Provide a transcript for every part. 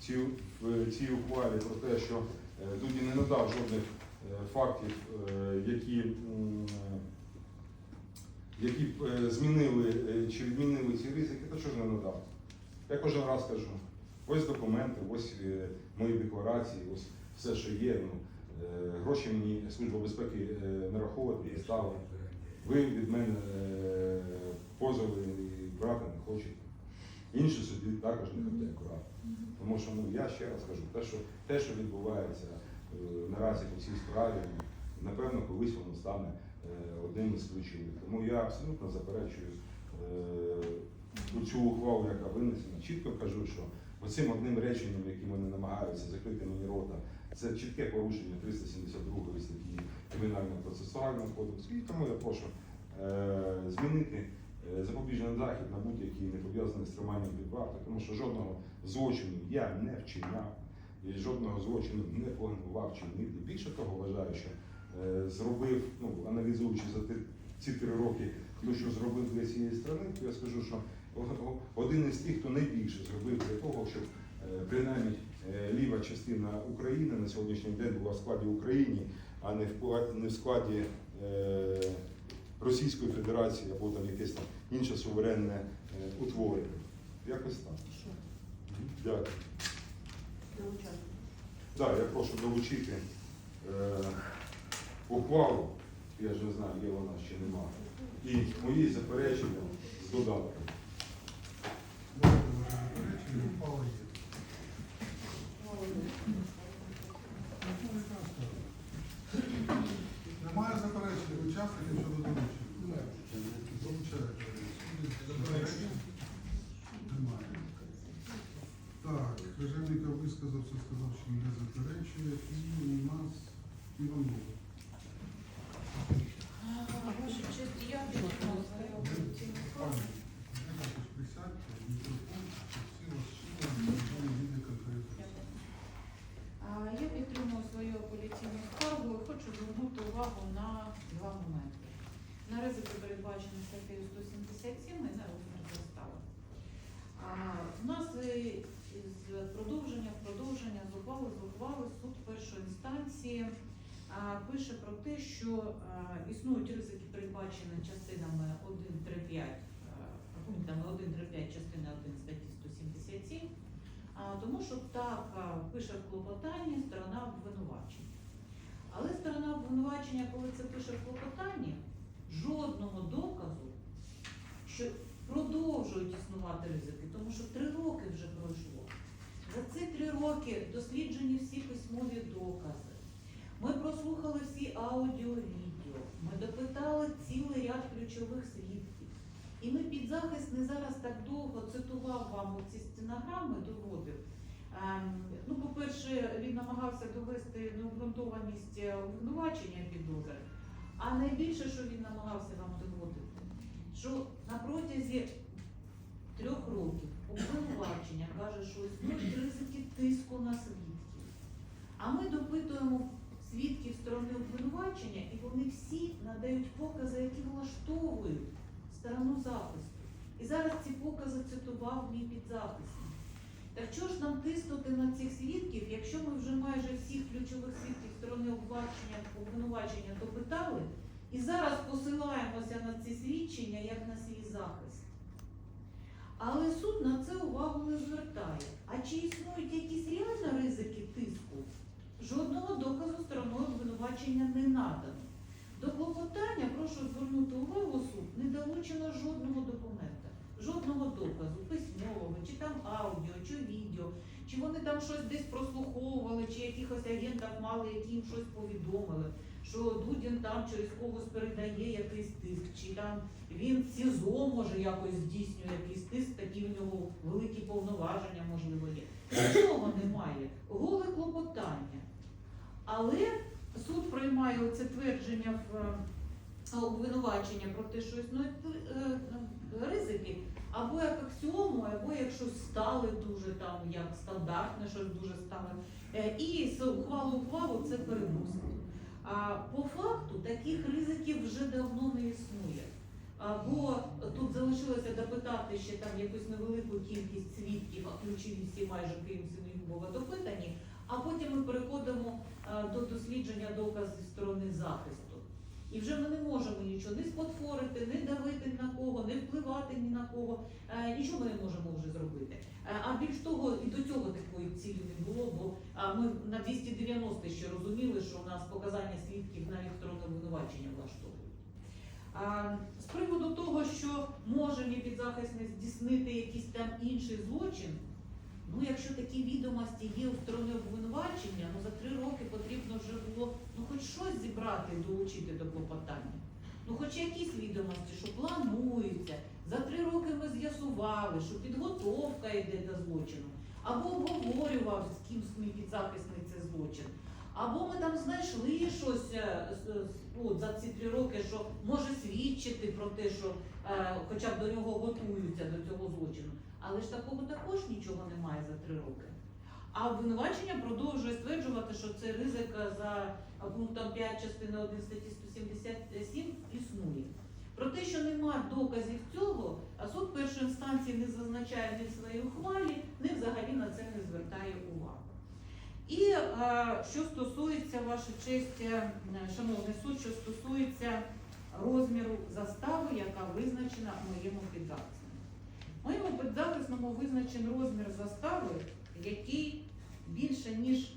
цій, в цій ухвалі про те, що е, Дудін не надав жодних е, фактів, е, які, які змінили чи відмінили ці ризики, то що ж не надав? Я кожен раз кажу, ось документи, ось мої декларації, ось все, що є. Ну, гроші мені Служба безпеки нараховувати не стала. Ви від мене позови брати не хочете. Інші судді також не хочуть брати. Тому що ну, я ще раз кажу, те, що, те, що відбувається е, наразі по цій справі, напевно, колись воно стане е, одним із ключових. Тому я абсолютно заперечую е, цю ухвалу, яка винесена. Чітко кажу, що оцим одним реченням, яким вони намагаються закрити мені рота, це чітке порушення 372 статті Кримінального процесуального кодексу. І тому я прошу е, змінити е, запобіжний захід на будь-який не пов'язаний з триманням під вартою, тому що жодного злочину я не вчиняв і жодного злочину не планував чинити. Більше того, вважаю, що е, зробив, ну аналізуючи за ці три роки, то що зробив для цієї страни, то я скажу, що один із тих, хто найбільше зробив для того, щоб е, принаймні е, ліва частина України на сьогоднішній день була в складі України, а не в не в складі е, Російської Федерації або там якесь там інше суверенне е, утворення. Якось так. Дякую. Так, я прошу долучити е, ухвалу, я ж не знаю, є вона ще немає, і мої заперечення з додатком. Немає заперечень учасників щодо долучення? Так, Крижевника висказався, сказав, що не заперечує. І у нас Іванова. Може, чи я Пані, також присядьте, мікрофон, щоб всі вас чули, ніхто не віде конкретно. А, Я підтримую свою апеляційну скаргу і хочу звернути увагу на два моменти. На ризики, передбачені статтею 177 і на розмір застави. А, У нас е, з продовження в продовження з ухвали з ухвали суд першої інстанції а, пише про те, що існують ризики, передбачені частинами 1.3.5, а, пунктами 1.3.5 частини 1 статті 177, тому що так пише в клопотанні сторона обвинувачення. Але сторона обвинувачення, коли це пише в клопотанні, жодного доказу, що продовжують існувати ризики, тому що три роки вже пройшло. За ці три роки досліджені всі письмові докази. Ми прослухали всі аудіо-відео, ми допитали цілий ряд ключових свідків. І ми під захист не зараз так довго цитував вам ці стенограми, доводив. Ем, Ну, по-перше, він намагався довести необґрунтованість е, обвинувачення підозри. А найбільше, що він намагався вам доводити, що на протязі трьох років обвинувачення каже, що існують ризики тиску на свідків. А ми допитуємо свідків сторони обвинувачення, і вони всі надають покази, які влаштовують сторону захисту. І зараз ці покази цитував мій підзахисник. Так чого ж нам тиснути на цих свідків, якщо ми вже майже всіх ключових свідків сторони обвинувачення, обвинувачення допитали, і зараз посилаємося на ці свідчення як на свій захист. Але суд на це увагу не звертає. А чи існують якісь реально ризики тиску? Жодного доказу стороною обвинувачення не надано. До клопотання, прошу звернути увагу суд, не долучено жодного документа, жодного доказу, письмового, чи там аудіо, чи відео, чи вони там щось десь прослуховували, чи якихось агентів мали, які їм щось повідомили, що Дудін там через когось передає якийсь тиск, чи там він СІЗО може якось здійснює якийсь тиск, такі в нього великі повноваження, можливо, є. Нічого немає, голе клопотання. Але суд приймає оце твердження в е, обвинувачення про те, що існують е, е, ризики, або як аксіому, або як щось стале дуже там, як стандартне, щось дуже стале. Е, І з ухвалу ухвалу це переносить. А по факту таких ризиків вже давно не існує. Або тут залишилося допитати ще там якусь невелику кількість свідків, а ключові всі майже крім Синігубова допитані, а потім ми переходимо е, до дослідження доказів зі сторони захисту. І вже ми не можемо нічого не спотворити, не давити на кого, не впливати ні на кого. Е, Нічого ми не можемо вже зробити. Е, А більш того, і до цього такої цілі не було, бо ми на 290 ще розуміли, що у нас показання свідків навіть сторони обвинувачення влаштовують. З приводу того, що може мій підзахисний здійснити якийсь там інший злочин, ну якщо такі відомості є у сторони обвинувачення, ну за три роки потрібно вже було ну хоч щось зібрати долучити до клопотання. Ну, хоч якісь відомості, що планується. За три роки ми з'ясували, що підготовка йде до злочину, або обговорював з кимсь підзахисний цей злочин. Або ми там знайшли щось е, з- от, за ці три роки, що може свідчити про те, що е, хоча б до нього готуються до цього злочину. Але ж такого також нічого немає за три роки. А обвинувачення продовжує стверджувати, що це ризик за пунктом 5 частини 1 статті 177 існує. Про те, що немає доказів цього, а суд першої інстанції не зазначає ні в своїй ухвалі, ні взагалі на це не звертає увагу. І е, що стосується, ваша честь, е, шановний суд, що стосується розміру застави, яка визначена моєму підзахисному. Моєму підзахисному визначений розмір застави, який більше ніж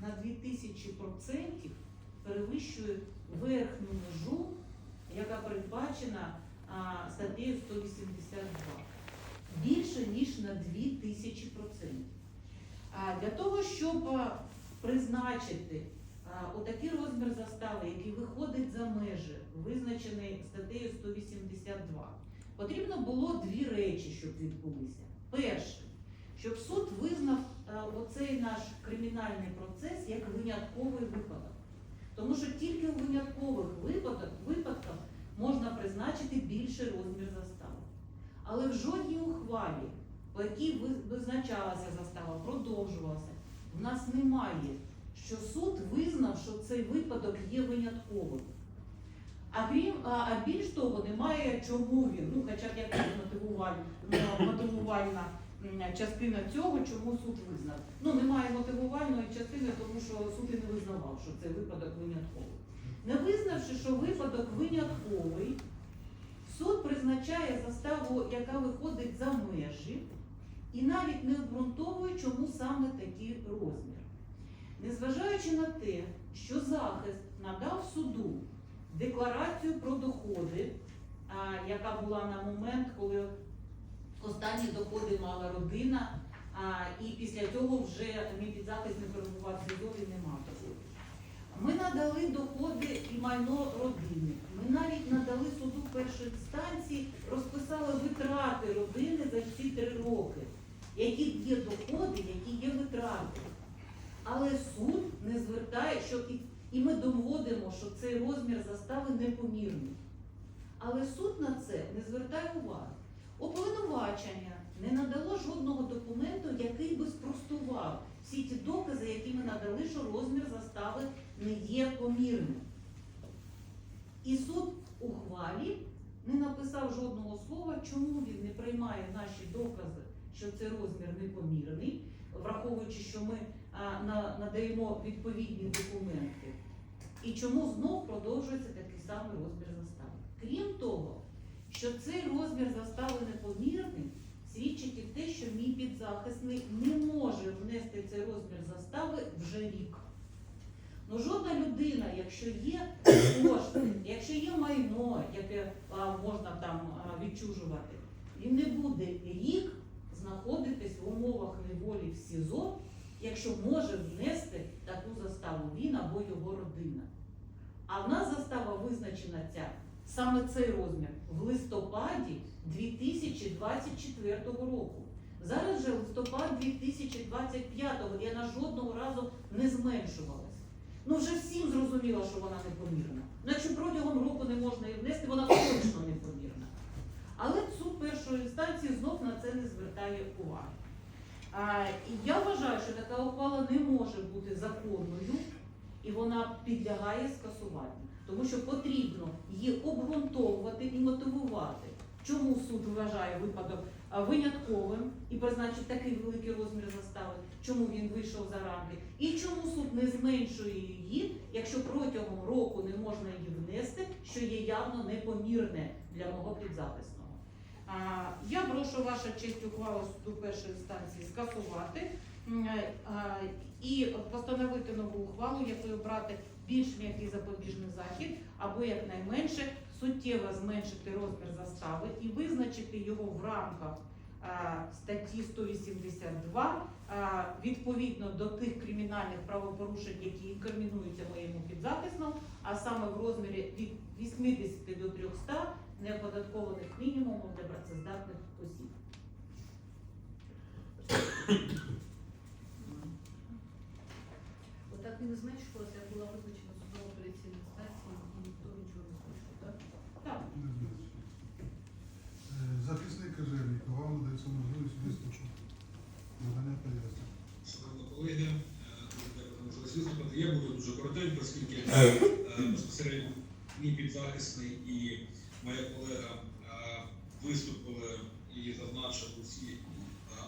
на 2000% перевищує верхню межу, яка передбачена статтею 182. Більше ніж на 2000%. А, Для того, щоб призначити отакий розмір застави, який виходить за межі, визначений статтею 182, потрібно було дві речі, щоб відбулися. Перше, щоб суд визнав а, оцей наш кримінальний процес як винятковий випадок. Тому що тільки у виняткових випадках, випадках можна призначити більший розмір застави. Але в жодній ухвалі, по якій визначалася застава, продовжувалася, в нас немає, що суд визнав, що цей випадок є винятковим. А крім а, а більш того, немає чому він, ну хоча б якась мотивувальна, мотивувальна частина цього, чому суд визнав. Ну немає мотивувальної частини, тому що суд і не визнавав, що цей випадок винятковий. Не визнавши, що випадок винятковий, суд призначає заставу, яка виходить за межі, і навіть не обґрунтовує, чому саме такий розмір. Незважаючи на те, що захист надав суду декларацію про доходи, яка була на момент, коли останні доходи мала родина, і після цього вже мій підзахист не перебував в СІЗО і не мав доходів. Ми надали доходи і майно родини. Ми навіть надали суду першої інстанції, розписали витрати родини за ці три роки, які є доходи, які є витрати. Але суд не звертає, що і, ми доводимо, що цей розмір застави непомірний. Але суд на це не звертає уваги. Обвинувачення не надало жодного документу, який би спростував всі ті докази, які ми надали, що розмір застави не є помірним. І суд ухвалі не написав жодного слова, чому він не приймає наші докази, що цей розмір непомірний, враховуючи, що ми надаємо відповідні документи. І чому знов продовжується такий самий розмір застави. Крім того, що цей розмір застави непомірний, свідчить і те, що мій підзахисний не може внести цей розмір застави вже рік. Ну жодна людина, якщо є кошти, якщо є майно, яке а, можна там а, відчужувати, він не буде рік знаходитись в умовах неволі в СІЗО, якщо може внести таку заставу він або його родина. А в нас застава визначена ця саме цей розмір в листопаді 2024 року. Зараз же листопад 2025-го, і вона жодного разу не зменшувалась. Ну вже всім зрозуміло, що вона непомірна. Ну протягом року не можна її внести, вона точно непомірна. Але суд першої інстанції знов на це не звертає уваги. І я вважаю, що така ухвала не може бути законною і вона підлягає скасуванню. тому що потрібно її обґрунтовувати і мотивувати. Чому суд вважає випадок винятковим і призначив такий великий розмір застави, чому він вийшов за рамки, і чому суд не зменшує її, якщо протягом року не можна її внести, що є явно непомірне для мого підзаписного. Я прошу ваша честь ухвалу суду першої інстанції скасувати і постановити нову ухвалу, якою брати більш м'який запобіжний захід, або якнайменше суттєво зменшити розмір застави і визначити його в рамках статті 182 відповідно до тих кримінальних правопорушень, які інкримінуються моєму підзаписному, а саме в розмірі від 80 до 300 неоподаткованих мінімумів для працездатних осіб. Отак не зменшувалося, як була визначена судова апеляційна інстанція, і ніхто нічого не зменшив, так? Так. Е, Кожевник, вам надається можливість виступити. Надання пояснень. Шановні колеги, е, можливість виступити. Я буду дуже коротенько, оскільки е, безпосередньо мій підзахисний і моя колега виступили і зазначили усі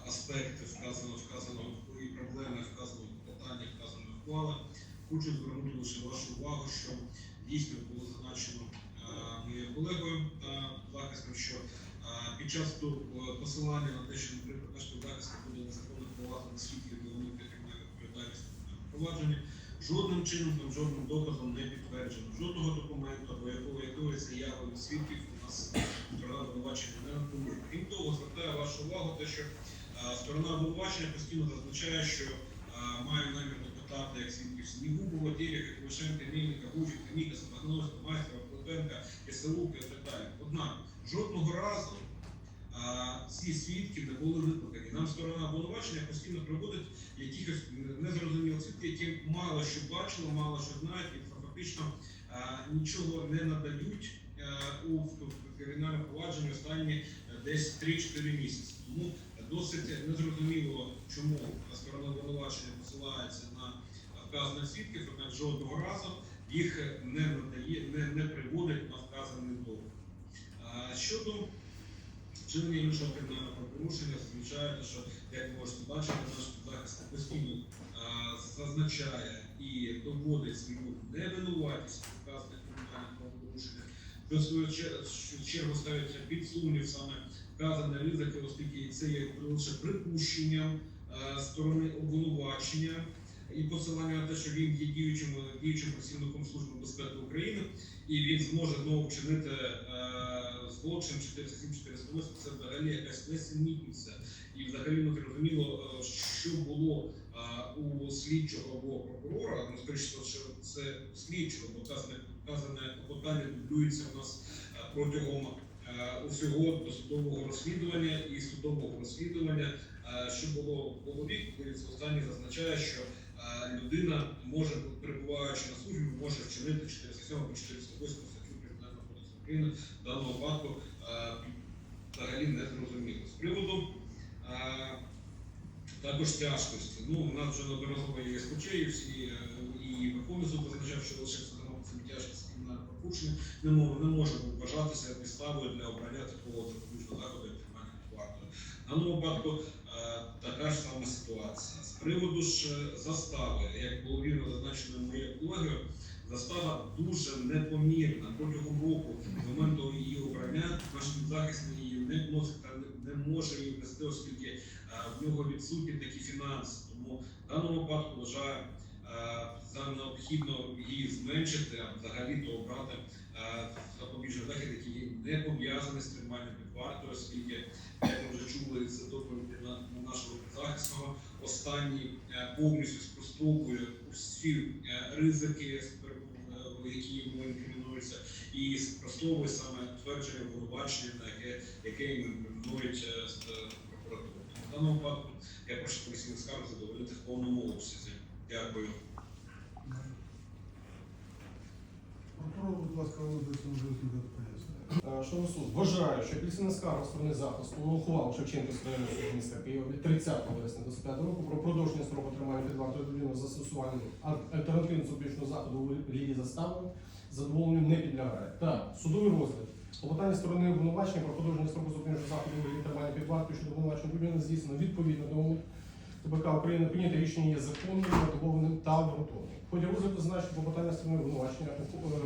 аспекти вказаного, вказаного і проблеми, вказаного питання, вказаної ухвали. Хочу звернути лише вашу увагу, що дійсно було зазначено моєю колегою та захистом, що під час посилання на те, що наприклад наш підзахисник буде незаконно впливати на свідків і уникнути жодним чином жодним доказом не підтверджено, жодного документу, або якого якої заяви від свідків у нас сторона обвинувачення не надає. Крім того, звертаю вашу увагу те, що е, сторона обвинувачення постійно зазначає, що е, має намір допитати як свідків Снігубова, Терека, Квашенка, Мельника, Гужика, Ніка, Сабагновська, Майстера, Плетенка, Киселука і так далі. Однак жодного разу ці свідки не були викликані. Нам сторона обвинувачення постійно приводить якихось незрозумілих свідків, які мало що бачили, мало що знають, і фактично нічого не надають у кримінальному провадженні останні е, десь 3-4 місяці. Тому досить незрозуміло, чому сторона обвинувачення посилається на вказаних свідків, однак жодного разу їх не надає, не, не приводить на вказаний довод. Щодо вчинення іншого кримінального правопорушення, зазначаєте, що як ви можете бачити, наш захист постійно зазначає і доводить свою невинуватість вказаних кримінальних правопорушеннях. До свою чер- чергу ставить під сумнів саме вказані ризики, оскільки це є лише припущенням сторони обвинувачення і посилання на те, що він є діючим діючим працівником Служби безпеки України, і він зможе знову вчинити е, злочин 407-408, це взагалі якась несенітниця. І взагалі не зрозуміло, е, що було е, у слідчого або прокурора. Ну, скоріше, що це слідчого, бо вказане, вказане клопотання дублюється у нас е, протягом е, усього досудового розслідування і судового розслідування. Е, Що було в голові, коли останній зазначає, що е, людина може, перебуваючи на службі, може вчинити 407 або 408 статтю Кримінального кодексу України. В даному випадку взагалі не зрозуміло. З приводу також тяжкості. Ну, у нас вже неодноразово є СПЧ, і Верховний суд визначав, що лише встановлюється тяжкість кримінального порушення не може, не може вважатися підставою для обрання такого запобіжного заходу, як під вартою. В даному випадку така ж сама ситуація. Приводу ж е, застави, як було вірно зазначено моєю колегою, застава дуже непомірна протягом року з моменту її обрання. Наш підзахисний її не вносить та не- може її внести, оскільки е, в нього відсутні такі фінанси. Тому в даному випадку вважаю е, за необхідно її зменшити, а взагалі то обрати запобіжний захід, який не пов'язаний з триманням під вартою, оскільки як ми вже чули з доповіді на, на нашого підзахисного, останній е, повністю спростовує всі е, ризики, е, які йому інкримінуються, і спростовує саме твердження обвинувачення, яке, їм інкримінують з прокуратури. В даному випадку я прошу комісійних скарг задовольнити в повному обсязі. Дякую. Прокурор, будь ласка, вам пояснення. Е, суд вважає, що апеляційна скарга сторони захисту ухвалу Шевченківського районного суду міста Києва від 30 вересня 25 року про продовження строку тримання під вартою людини з застосуванням альтернативного запобіжного заходу у вигляді застави задоволенню не підлягає. Так, судовий розгляд. Клопотання сторони обвинувачення про продовження строку запобіжного заходу у вигляді тримання під вартою щодо обвинувачення людини здійснено відповідно до умов ТБК України прийняте рішення є законним, мотивованим та обґрунтованим. В ході розгляду зазначено клопотання сторони обвинувачення е,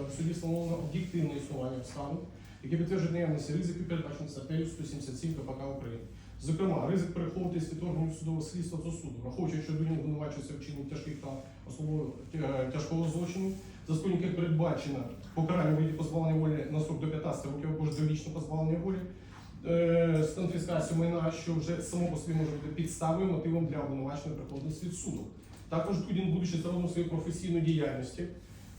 в суді встановлено об'єктивне існування обставин, які підтверджують наявність ризиків, передбачених статтею 177 КПК України. Зокрема, ризик переховуватись від органів судового слідства до суду, враховуючи, що людина обвинувачується в вчиненні тяжких та особливо е, тяжкого злочину, за яких передбачено покарання виді позбавлення волі на срок до 15 років або ж довічне позбавлення волі, е, з конфіскацією майна, що вже само по собі може бути підставою мотивом для обвинувачення приходності від суду. Також Дудін, будучи зародом своєї професійної діяльності,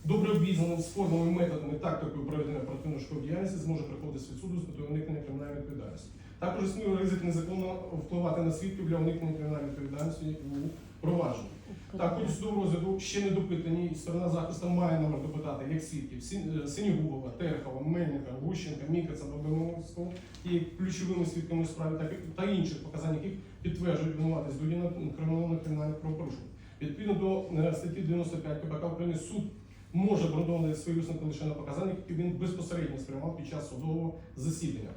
добре обізнаним з формами, методами, тактикою проведення оперативно-школи діяльності зможе приходити від суду з метою уникнення кримінальної відповідальності. Також існує ризик незаконно впливати на свідків для уникнення кримінальної відповідальності у провадженні. Так, ході судового розгляду ще не допитані, і сторона захисту має намір допитати як свідків е, Синігубова, Терехова, Мельника, Гущенка, Мікаца, Бабиновського і ключовими свідками у справі, та інших показань, яких підтверджують винуватість Дудіна кримінальних кримінальних правопорушень. Відповідно до е, статті 95 КПК України суд може обґрунтовувати свої висновки лише на показаннях, які він безпосередньо сприймав під час судового засідання.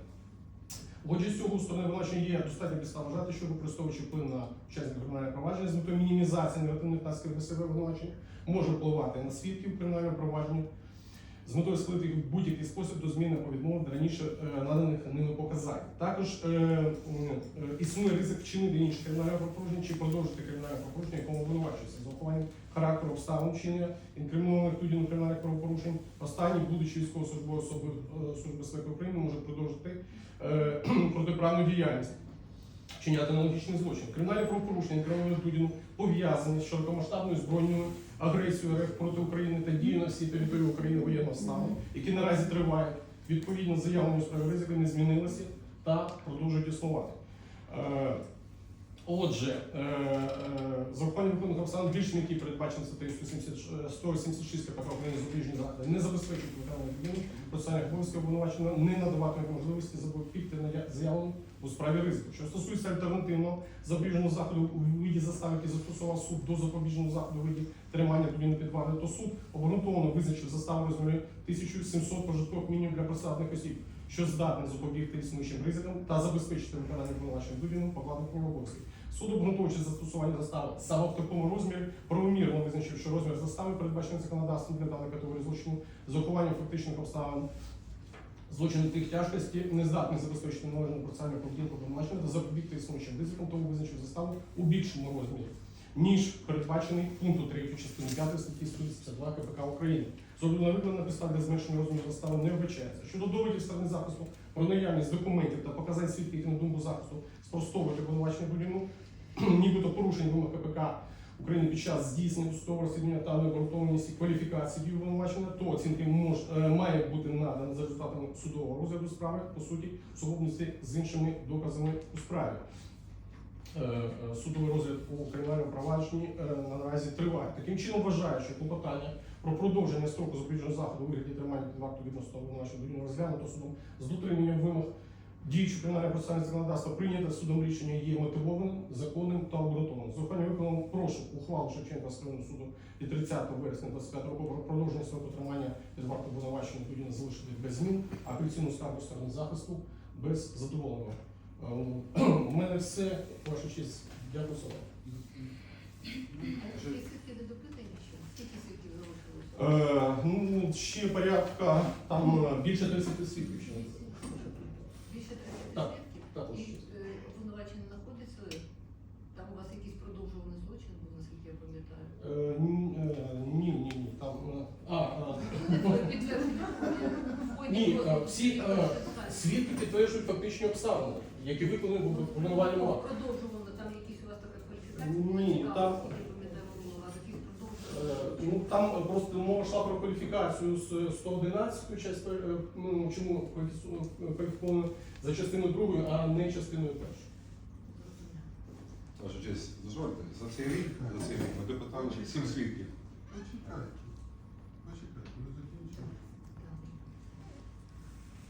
Отже, з цього сторони обвинувачення є достатньо підстав вважати, що використовуючи вплив на учасників кримінального провадження з метою мінімізації негативних наслідків для себе обвинувачення, може впливати на свідків кримінального провадження з метою їх в будь-який спосіб до зміни або відмови раніше е, наданих ними показань. Також е, е, існує ризик вчинити інше кримінальне правопорушення чи продовжити кримінальне правопорушення, якому обвинувачується з урахуванням характеру обставин вчинення інкримінованих суддів кримінальних правопорушень. Останній, будучи військовослужбовою особою е, Служби безпеки України, може продовжити е, протиправну діяльність. Вчиняти аналогічний злочин. Кримінальні правопорушення Дудіну пов'язані з широкомасштабною збройною агресією РФ проти України та дією на всій території України воєнного стану, які наразі тривають, відповідно заявлені у ризики не змінилися та продовжують існувати. Е, Отже, е, е, за виконання виконних обставин більшим, які передбачені статтею 170 176 КПК України запобіжні заходи, не забезпечують виконання людини процесуальних обов'язків обвинуваченого, не надаватимуть можливості запобігти заявленим у справі ризику. Що стосується альтернативного запобіжного заходу у виді застави, який застосував суд до запобіжного заходу у виді тримання людини під вартою, то суд обґрунтовано визначив заставу розмірі 1700 прожиткових мінімум для посадних осіб, що здатне запобігти існуючим ризикам та забезпечити виконання обвинувачення Дудіну покладених обов'язків. Суд, обґрунтовуючи застосування застави саме в такому розмірі, правомірно визначив, що розмір застави передбачений законодавством для даної категорії злочину з урахуванням фактичних обставин злочину тих тяжкості не здатний забезпечити належну процесуальну поведінку обвинувачення та запобігти існуючим ризикам, тому визначив заставу у більшому розмірі, ніж передбачений пункту 3 частини 5 статті 182 КПК України. З огляду підстав для зменшення розміру застави не вбачається. Щодо доводів сторони захисту про наявність документів та показань свідків, на думку захисту спростовують обвинувачення Будіну, нібито порушень вимог КПК України під час здійснення судового розслідування та необґрунтованості кваліфікації дій обвинувачення, то оцінки мож, е, має бути надана за результатами судового розгляду справи, по суті, в сукупності з іншими доказами у справі. Е, е, Судовий розгляд у кримінальному провадженні е, наразі триває. Таким чином вважаю, що клопотання про продовження строку запобіжного заходу вигляді тримання під вартою відносно обвинувачення Дудіна розглянуто судом з дотриманням вимог Діюче кримінальне процесуальне законодавство прийняте судом рішення є мотивованим, законним та обґрунтованим. З ухвалення виконано прошу ухвалу Шевченка Скринного суду від 30 вересня 25 року про продовження строку тримання під вартою обвинувачення Дудіна залишити без змін, а апеляційну скаргу сторони захисту без задоволення. Е, У мене все, ваша честь. Дякую за увагу. Свідків? Е, ну, ще порядка там е, більше 30 свідків. ще. Більше 30 Так, свідків? так, І ось. е, обвинувачення знаходиться? Там у вас якийсь продовжуваний злочин був, наскільки я пам'ятаю? Е, ні, е, ні, ні, ні, там. е, А, а, Ні, а, всі, а. Свідки підтверджують фактичні обставини, які виконані в обвинувальному акті. Продовжували там якісь у вас така кваліфікація? Ні, там- Е. Ну там просто мова йшла про кваліфікацію з 111 частини, ну чому кваліфіцу- кваліфіковано за частиною другою, а не частиною першою. Ваша честь, дозвольте, за цей рік, за цей рік ми допитали сім свідків. Почекайте. Почекайте, ви закінчили.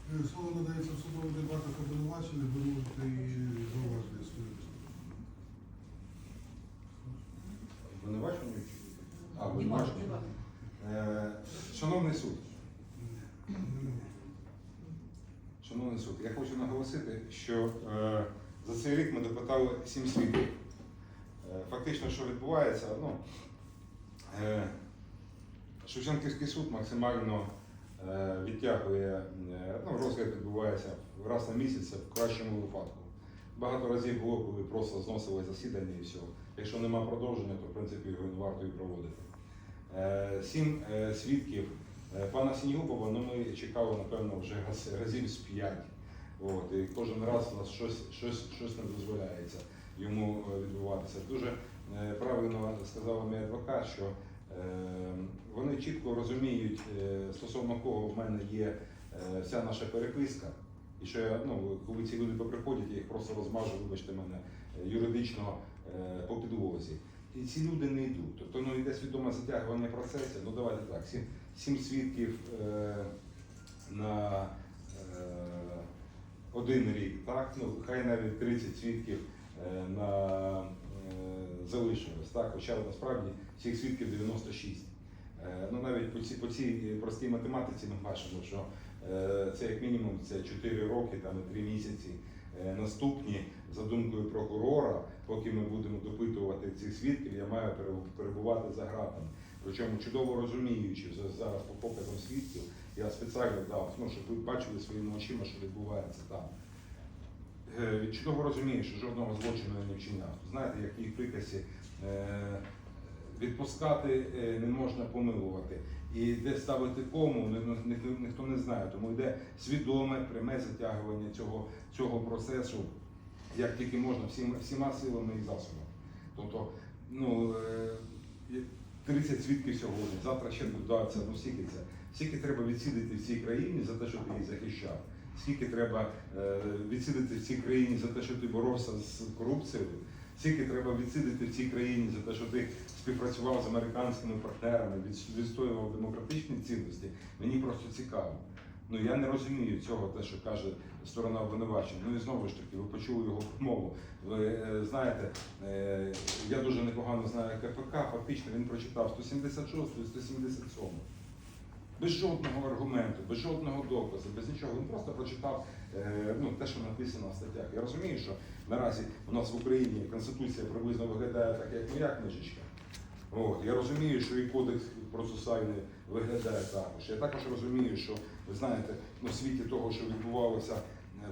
Е, Слово надається в судових дебатах обвинувачених, ви можете і зауваження свої. Обвинувачення? А, обвинувачення. Е, Шановний суд, шановний суд, я хочу наголосити, що е, за цей рік ми допитали сім свідків. Е, Фактично, що відбувається, ну, е, Шевченківський суд максимально е, відтягує, е, ну, розгляд відбувається раз на місяць в кращому випадку. Багато разів було, коли просто зносили засідання і все. Якщо нема продовження, то в принципі його не варто і проводити. Е, Сім е, свідків е, пана Сінігубова, ну ми чекали, напевно, вже разів з п'ять. От, і кожен раз у нас щось, щось, щось не дозволяється йому е, відбуватися. Дуже е, правильно сказала мій адвокат, що е, вони чітко розуміють, е, стосовно кого в мене є е, вся наша переписка. І що я, ну, коли ці люди приходять, я їх просто розмажу, вибачте мене, е, юридично по підлозі. І ці люди не йдуть. Тобто ну, йде свідоме затягування процесів. Ну давайте так, сім, сім свідків е, на е, один рік, так? Ну, хай навіть 30 свідків е, на е, залишилось, так? Хоча насправді всіх свідків 96. Е, ну навіть по цій, по цій простій математиці ми бачимо, що е, це як мінімум це 4 роки, там і 3 місяці. Е, Наступні, за думкою прокурора, поки ми будемо допитувати цих свідків, я маю перебувати за ґратами. Причому чудово розуміючи зараз по показам свідків, я спеціально дав, ну, щоб ви бачили своїми очима, що відбувається там. Е, Чудово розумію, що жодного злочину я не вчиняв. Знаєте, як в їх приказі е, відпускати е, не можна помилувати. І де ставити кому, ні- ні- ні- ніхто не знає. Тому йде свідоме, пряме затягування цього, цього процесу, як тільки можна, всіма, всіма силами і засобами. Тобто, ну, е, 30 свідків сьогодні, завтра ще додаться, ну скільки це? Скільки треба відсідити в цій країні за те, що ти її захищав? Скільки треба е, відсидити в цій країні за те, що ти боровся з корупцією? Скільки треба відсидити в цій країні за те, що ти співпрацював з американськими партнерами, відстоював демократичні цінності? Мені просто цікаво. Ну я не розумію цього, те, що каже сторона обвинувачення. Ну і знову ж таки, ви почули його промову. Ви е, знаєте, е, я дуже непогано знаю КПК, фактично він прочитав 176 і 177. Без жодного аргументу, без жодного доказу, без нічого. Він просто прочитав е, ну, те, що написано в статтях. Я розумію, що наразі у нас в Україні Конституція приблизно виглядає так, як моя книжечка. От. Я розумію, що і кодекс процесуальний виглядає також. Я також розумію, що ви знаєте, ну, в світі того, що відбувалося е,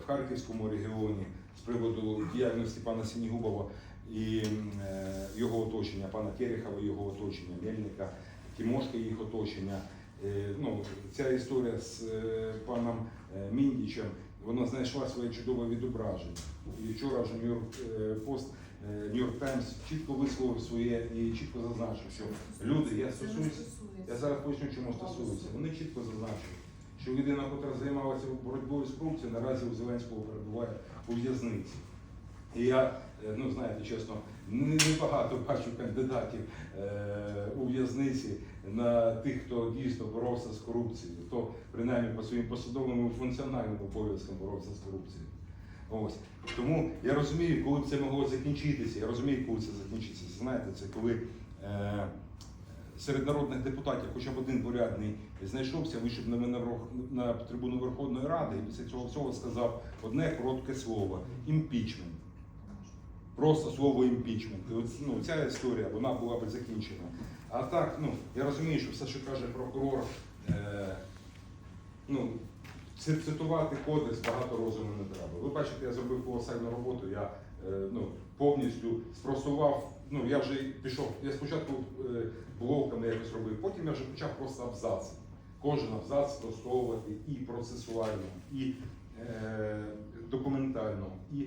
в Харківському регіоні з приводу діяльності пана Сінігубова і е, його оточення, пана Терехова, і його оточення, Мельника, Тимошка і їх оточення. Е, ну, ця історія з е, паном е, Міндічем, вона знайшла своє чудове відображення. І вчора вже Нью-Йорк Пост, Нью-Йорк Таймс чітко висловив своє і чітко зазначив, що люди, я стосуюся, я зараз поясню, чому стосуюся. Вони чітко зазначили, що людина, яка займалася боротьбою з корупцією, наразі у Зеленського перебуває у в'язниці. І я, ну знаєте, чесно, небагато бачу кандидатів е, у в'язниці на тих, хто дійсно боровся з корупцією, хто принаймні по своїм посадовим і функціональним обов'язкам боровся з корупцією. Ось. Тому я розумію, коли б це могло закінчитися. Я розумію, коли це закінчиться. Знаєте, це коли е, серед народних депутатів хоча б один порядний знайшовся, вийшов на мене на трибуну Верховної Ради і після цього всього сказав одне коротке слово імпічмент. Просто слово імпічмент. І от, ну, ця історія вона була б закінчена. А так, ну я розумію, що все, що каже прокурор, е, ну, цитувати кодекс багато розуму не треба. Ви бачите, я зробив колосальну роботу, я е, ну, повністю спростував. Ну, я вже пішов, я спочатку е, блоками якось робив, потім я вже почав просто абзаци. Кожен абзац спростовувати і процесуально, і е, документально, і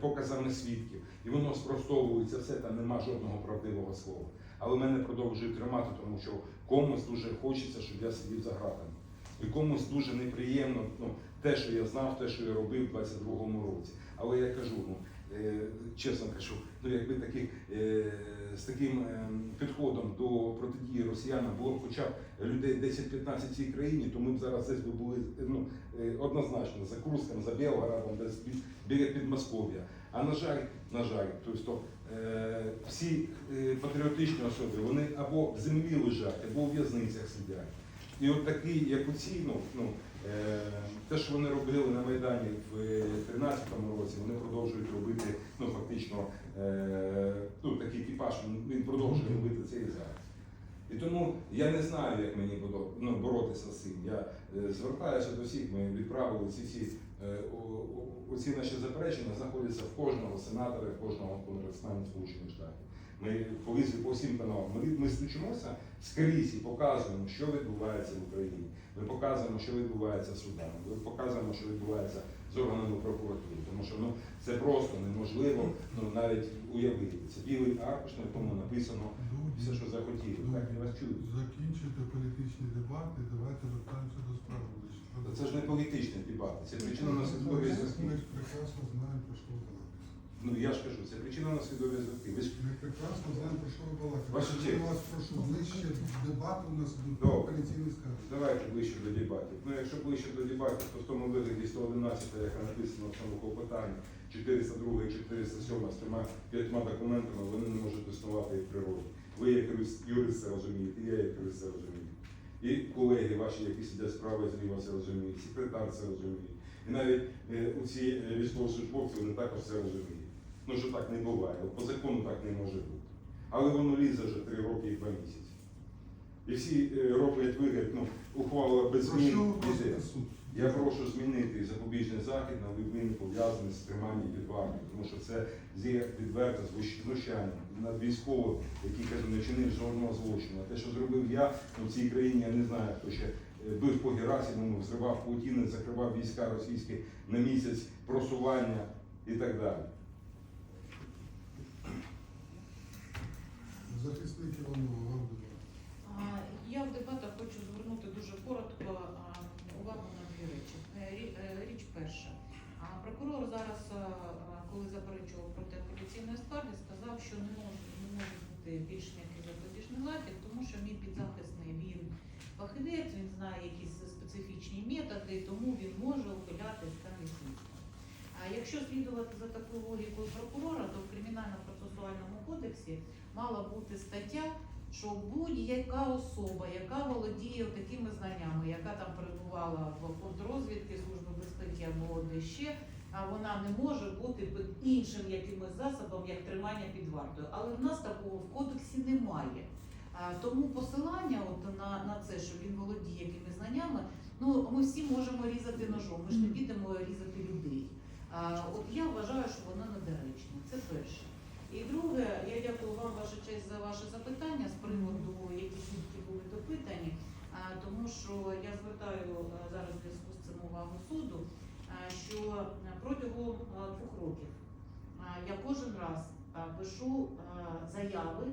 показами свідків. І воно спростовується все, там нема жодного правдивого слова. Але мене продовжують тримати, тому що комусь дуже хочеться, щоб я сидів за гратами. І комусь дуже неприємно ну, те, що я знав, те, що я робив у 22-му році. Але я кажу, ну, е, чесно кажу, ну якби таких е, з таким е, підходом до протидії росіянам було б хоча б людей 10-15 в цій країні, то ми б зараз десь би були ну, е, однозначно за Курском, за Белгородом, десь біля Підмосков'я. А на жаль, на жаль, тобто е, всі е, патріотичні особи вони або в землі лежать, або у в'язницях сидять. І от такі, як оці, ну, ну, е, те, що вони робили на Майдані в 2013 році, вони продовжують робити ну, фактично е, ну, такий типаж, він- продовжує робити це і зараз. І тому я не знаю, як мені ну, боротися з цим. Я е, звертаюся до всіх, ми відправили ці всі оці наші заперечення знаходяться в кожного сенатора, в кожного конгресмена Сполучених Штатів. Ми повезли по всім каналам. Ми, ми стучимося скрізь і показуємо, що відбувається в Україні. Ми показуємо, що відбувається судами. Ми показуємо, що відбувається з органами прокуратури. Тому що ну це просто неможливо ну навіть уявити. Це білий аркуш, на якому написано все, що захотіли. Так я вас чую. Закінчуйте політичні дебати, давайте вертаємося до справи. Це ж не політичні дебати, це причина наслідкові Ми зв'язки. ж прекрасно знаємо, про що. Ну я ж кажу, це причина наслідкові зв'язки. Ви ж Ми прекрасно знаємо, про що ви балакаєте. Ваша Я честь. вас прошу ближче дебати у нас йдуть Добре. апеляційні скарги. давайте ближче до дебатів. Ну якщо ближче до дебатів, то в тому вигляді 111, яка написана в цьому клопотанні, 402 і 407 з трьома п'ятьма документами, вони не можуть існувати в природі. Ви як юрист- юрист це розумієте, я як юрист це розумію. І колеги ваші, які сидять справа і зліва, це розуміють, секретар це розуміє. І навіть е, у ці е, військовослужбовці вони також це розуміють. Ну що так не буває, по закону так не може бути. Але воно лізе вже три роки і два місяці. І всі е, роблять вигляд, ну, ухвалила без змін. Я прошу змінити запобіжний захід на людини пов'язаний з триманням під вартою, тому що це є відверте звущ- знущання над військовим, який каже, не чинив жодного злочину. А те, що зробив я ну, в цій країні, я не знаю, хто ще е, бив по Герасимову, зривав паутіни, закривав війська російські на місяць просування і так далі. Захисник Іванова, будь Я в дебатах хочу звернути дуже коротко увагу на дві речі. Е, е, Річ перша. Прокурор зараз, коли заперечував проти апеляційної скарги, сказав, що не може, не може бути більш м'який запобіжний захід, тому що мій підзахисний він фахівець, він знає якісь специфічні методи, тому він може ухиляти слідства. А якщо слідувати за такою логікою прокурора, то в кримінально-процесуальному кодексі мала бути стаття, що будь-яка особа, яка володіє такими знаннями, яка там перебувала в контррозвідки, служби безпеки або де ще, вона не може бути під іншим якимось засобом, як тримання під вартою. Але в нас такого в кодексі немає. Тому посилання от на, на це, що він володіє якимись знаннями, ну ми всі можемо різати ножом, ми ж не підемо різати людей. От я вважаю, що воно недоречне. Це перше. І друге, я дякую вам, ваша честь, за ваше запитання з приводу, які свідки були допитані, тому що я звертаю зараз зв'язку з цим увагу суду, що протягом двох років я кожен раз пишу заяви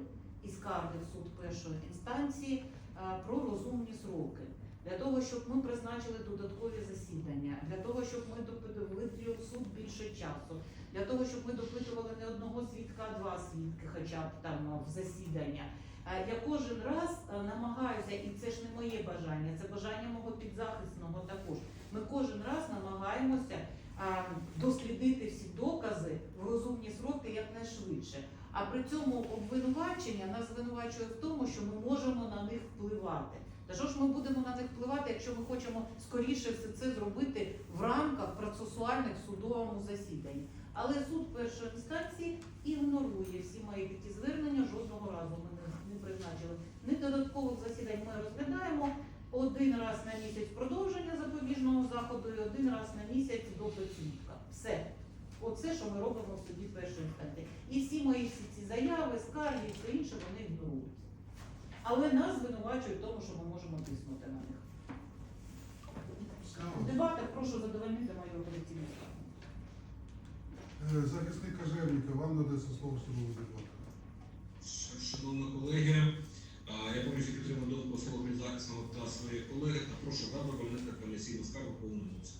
і скарги в суд першої інстанції про розумні сроки. Для того, щоб ми призначили додаткові засідання, для того, щоб ми допит- виділили в суд більше часу, для того, щоб ми допитували не одного свідка, а два свідки, хоча б там в засідання. Е, Я кожен раз е, намагаюся, і це ж не моє бажання, це бажання мого підзахисного також. Ми кожен раз намагаємося дослідити всі докази в розумні сроки якнайшвидше. А при цьому обвинувачення нас звинувачує в тому, що ми можемо на них впливати. Та що ж ми будемо на них впливати, якщо ми хочемо скоріше все це зробити в рамках процесуальних судовому засіданні? Але суд першої інстанції ігнорує всі мої такі звернення. Жодного разу ми не, призначили. Ні додаткових засідань ми розглядаємо один раз на місяць продовження запобіжного заходу і один раз на місяць допит свідка. Все. Оце, що ми робимо в суді першої інстанції. І всі мої всі ці заяви, скарги і все інше вони ігноруються. Але нас звинувачують в тому, що ми можемо тиснути на них. В дебатах прошу задовольнити мою апеляційну скаргу. Е, Захисник Кажевніка, вам надається слово в судовому дебату. Шановні колеги, я повністю підтримую думку свого підзахисного та своїх колег та прошу задовольнити апеляційну скаргу обсязі.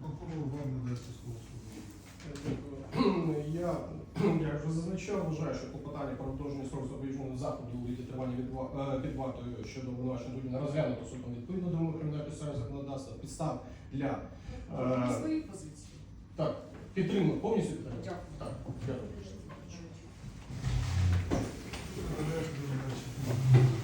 Прокурор, вам надається слово. Дякую. Я, як вже зазначав, вважаю, що клопотання про продовження срок запобіжного заходу у виді е, під вартою щодо обвинувачення Дубіна розглянуто судом відповідно до вимог кримінального процесуального законодавства підстав для ну, е, Свої позиції. так, підтримую, повністю підтримую. Дякую. Так, дякую. Е,